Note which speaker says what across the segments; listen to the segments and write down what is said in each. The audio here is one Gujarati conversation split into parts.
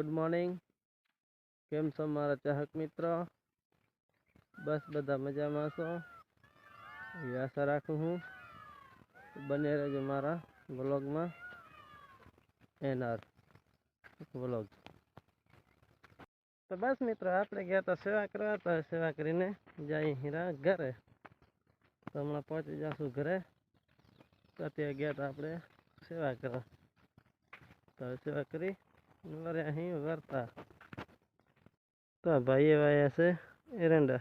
Speaker 1: ગુડ મોર્નિંગ કેમ છો મારા ચાહક મિત્રો? બસ બધા મજામાં છો? એવી આશા રાખું હું બને રહેજો મારા વ્લોગમાં. NR vlog. તો બસ મિત્રો, આપણે ગયા હતા સેવા કરવા, તો સેવા કરીને જઈ હીરા ઘરે. તો હમણાં પહોંચી જશું ઘરે. તો ત્યાં ગયા હતા આપણે સેવા કરવા. તો સેવા કરી વરે અહીં વરતા તો ભાઈએ વાયા છે એરંડા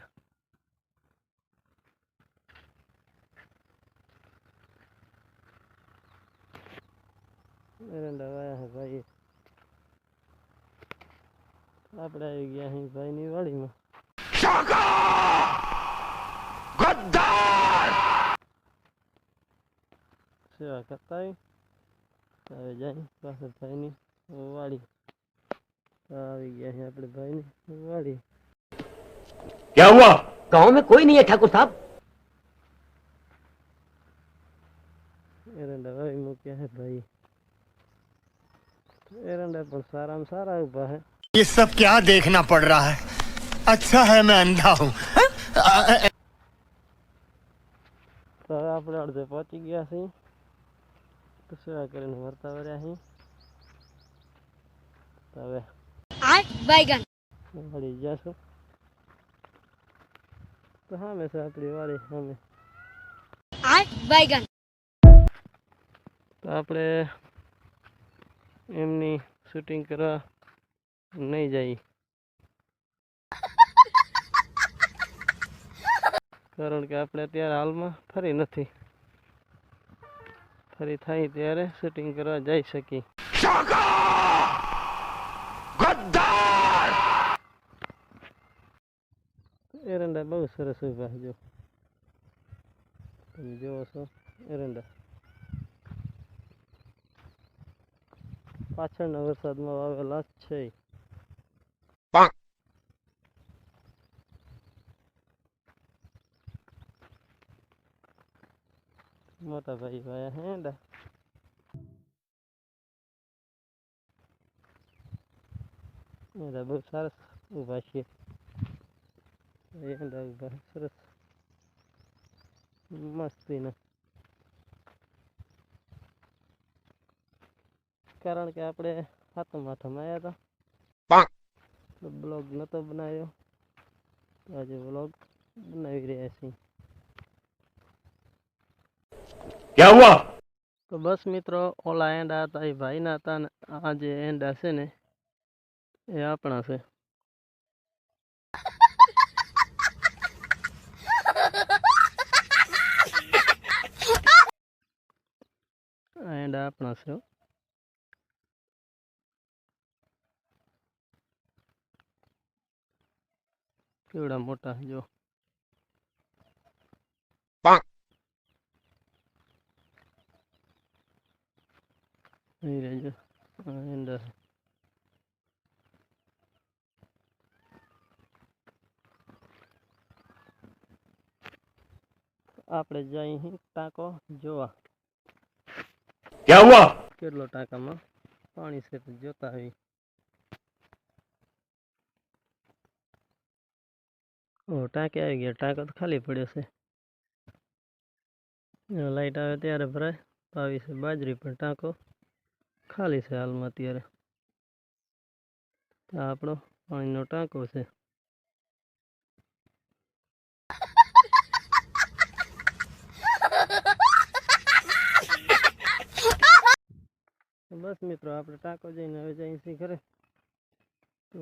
Speaker 1: એરંડા વાયા છે ભાઈએ આપણે આવી ગયા અહીં ભાઈની વાડીમાં સેવા કરતા હવે જાય પાસે ભાઈની વાડી તો આવી ગયા અહીં આપણે ભાઈની વાડી
Speaker 2: क्या हुआ
Speaker 3: गांव में कोई नहीं है ठाकुर साहब
Speaker 1: એરંડા વાવી મૂક્યા છે ભાઈ એરંડા પણ સારામાં સારા ઊભા છે
Speaker 4: ये सब क्या देखना पड़ रहा है अच्छा है मैं अंधा हूँ
Speaker 1: તો હવે આપણે અડધે પહોંચી ગયા છીએ તો સેવા કરીને વર્તા વર્યા અહીં તો હવે
Speaker 5: I બાયગન
Speaker 1: વાળી જશો તો હા છે આપણી વાળી સામે
Speaker 5: I Baigan.
Speaker 1: તો આપણે એમની શૂટિંગ કરવા નહીં જઈએ. કારણ કે આપણે અત્યારે હાલમાં ફરી નથી. ફરી થાય ત્યારે શૂટિંગ કરવા જઈ શકીએ. એરંડા બહુ સરસ ઊભા જો તમે જોવો છો એરંડા પાછળના વરસાદમાં વાવેલા છે મોટા ભાઈ ભાઈ હેંડા એંડા બહુ સરસ ઊભા છે Ayan daw ba? Saras. Masti na. Karan kaya apre hatam hatam aya to. Bang. Vlog na to banayo. Aja
Speaker 2: vlog banayo
Speaker 1: re asi. Kya hua? To bas mitro olaen da tai bhai na tan aaj enda se ne. E apna se. આપણા છે કેવડા મોટા જો. અહીં રહેજો. આ આપણે જઈ ટાંકો જોવા.
Speaker 2: क्या हुआ
Speaker 1: કેટલો ટાંકામાં પાણી છે તો જોતા આવી ઓ ટાંકે આવી ગયા ટાંકો તો ખાલી પડ્યો છે લાઈટ આવે ત્યારે ભરાય તો આવી છે બાજરી પણ ટાંકો ખાલી છે હાલમાં અત્યારે તો આ આપણો પાણીનો ટાંકો છે બસ મિત્રો, આપણે ટાંકો જઈને હવે છીએ ઘરે. તો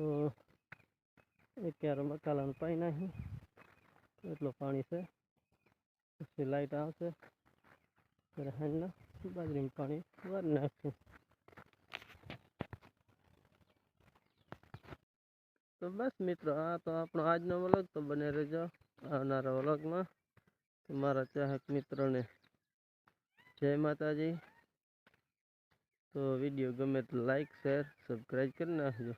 Speaker 1: અત્યારે મકાલાનું પાણી નાખી એટલું પાણી છે. પછી લાઈટ આવશે. ત્યારે હાંજના બાજરીનું પાણી વારી નાખશું તો બસ મિત્રો, આ તો આપણો આજનો વ્લોગ તો બને રહેજો. આવનારા વ્લોગમાં મારા ચાહક મિત્રોને જય માતાજી. તો વીડિયો ગમે તો લાઈક શેર સબસ્ક્રાઈબ કરી નાખજો.